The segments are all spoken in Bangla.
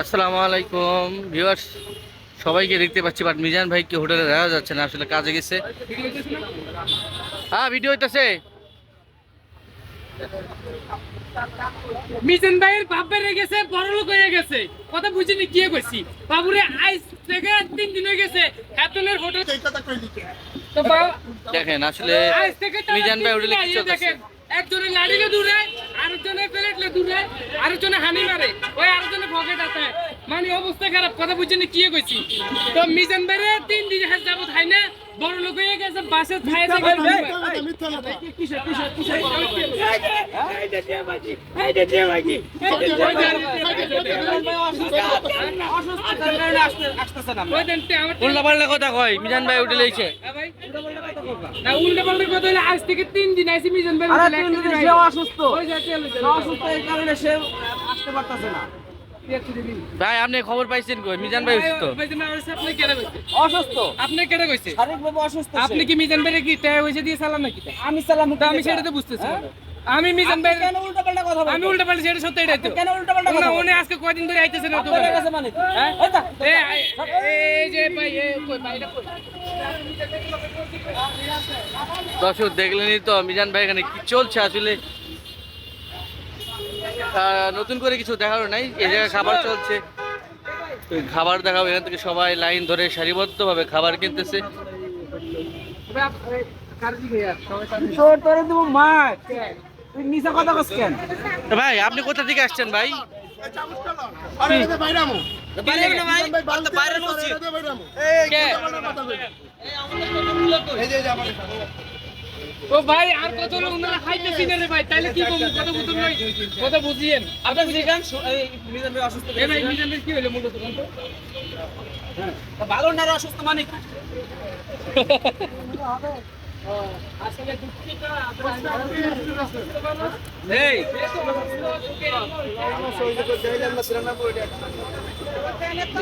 আসসালামু আলাইকুম। ভিউয়ার্স সবাইকে দেখতে পাচ্ছি বাট মিজান ভাইকে হোটেলে দেখা যাচ্ছে না? আসলে কাজে গেছে। হ্যাঁ ভিডিও হইতেছে। মিজান ভাইয়ের বাপ বেড়ে গেছে বড় লোক হয়ে গেছে। কথা বুঝিনি কি কইছি? বাবুরে আইস থেকে তিন দিন হয়ে গেছে এতনের হোটেল দেখেন আসলে মিজান ভাই হোটেলে দিন কি দেখেন একজনে লাড়িলে দূরে আরেকজনে প্লেটলে দূরে আরেকজনে হানি মারে ওই আরেকজনে পকেট আছে মানে অবস্থা খারাপ কথা বুঝিনি কি কইছি তো মিজান ভাইরে তিন দিন হাত যাব খাই না বড় লোক হয়ে গেছে বাসে খাই উল্টা পাল্টা কথা কয় মিজান ভাই হোটেলে উল্টা পাল্টা কথা হলে আজ থেকে তিন দিন আইসি মিজান ভাই আরে তিন দিনে অসুস্থ। অসুস্থ এই কারণে সে আসতে পারতাছে না। ভাই আপনি খবর পাইছেন কই? মিজান ভাই অসুস্থ। আপনি কেটে কইছে? অসুস্থ? আপনি কেটে কইছে? শারীরিকভাবে অসুস্থ আপনি কি মিজান ভাই কি টাকা হইছে দিয়ে চালান নাকি? আমি সালাম তো আমি সেটা তো বুঝতেছি। হ্যাঁ? আমি মিজান ভাই কেন উল্টা কথা বলছেন আমি উল্টা পাল্টা সেটা সত্যি এটাই তো। কেন উল্টা পাল্টা কথা উনি আজকে কয়দিন ধরে আইতেছে না তো আপনার কাছে মানে? হ্যাঁ? এই তা, এ, এই- এই যে ভাই এ কই ভাই এটা কই? দর্শক দেখলেনই তো মিজান ভাই এখানে কি চলছে আসলে? নতুন করে কিছু দেখারও নাই এই জায়গায় খাবার চলছে। খাবার দেখাবো এখান থেকে সবাই লাইন ধরে সারিবদ্ধভাবে খাবার কিনতেছে। ভাই, মিছা কথা কস কেন? ভাই আপনি কোথা থেকে আসছেন ভাই? ও ভাই আর কত লোক না খাইতেছি না রে ভাই তাইলে কি করব? কত বুঝুন নাই। কত বুঝিয়েন। আপনি জিগান মিজান ভাই অসুস্থ এ ভাই মিজান ভাই কি হলো মূলত তো? ভালো না অসুস্থ মানে কি? দুঃখিত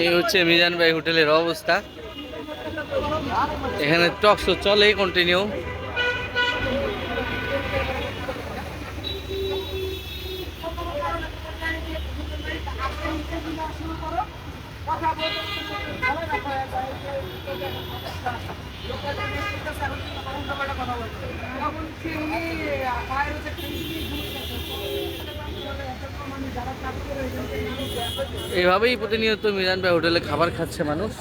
এই হচ্ছে মিজান ভাই হোটেলের অবস্থা। এখানে টক শো চলে কন্টিনিউ এভাবেই প্রতিনিয়ত মিজান ভাই হোটেলে খাবার খাচ্ছে মানুষ।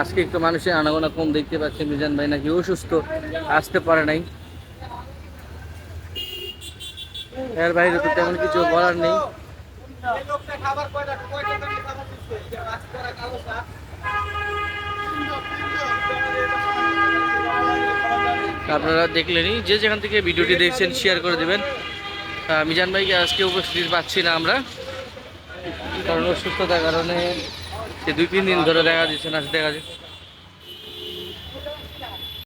আজকে একটু মানুষের আনাগোনা কম দেখতে পাচ্ছে, মিজান ভাই নাকি অসুস্থ, আসতে পারে নাই। এর বাইরে তো তেমন কিছু বলার নেই। আপনারা দেখলেনই, যে যেখান থেকে ভিডিওটি দেখছেন শেয়ার করে দেবেন। মিজান ভাইকে আজকে উপস্থিত পাচ্ছি না আমরা, কারণ অসুস্থতার কারণে সে দুই তিন দিন ধরে দেখা দিচ্ছে না, দেখা যায়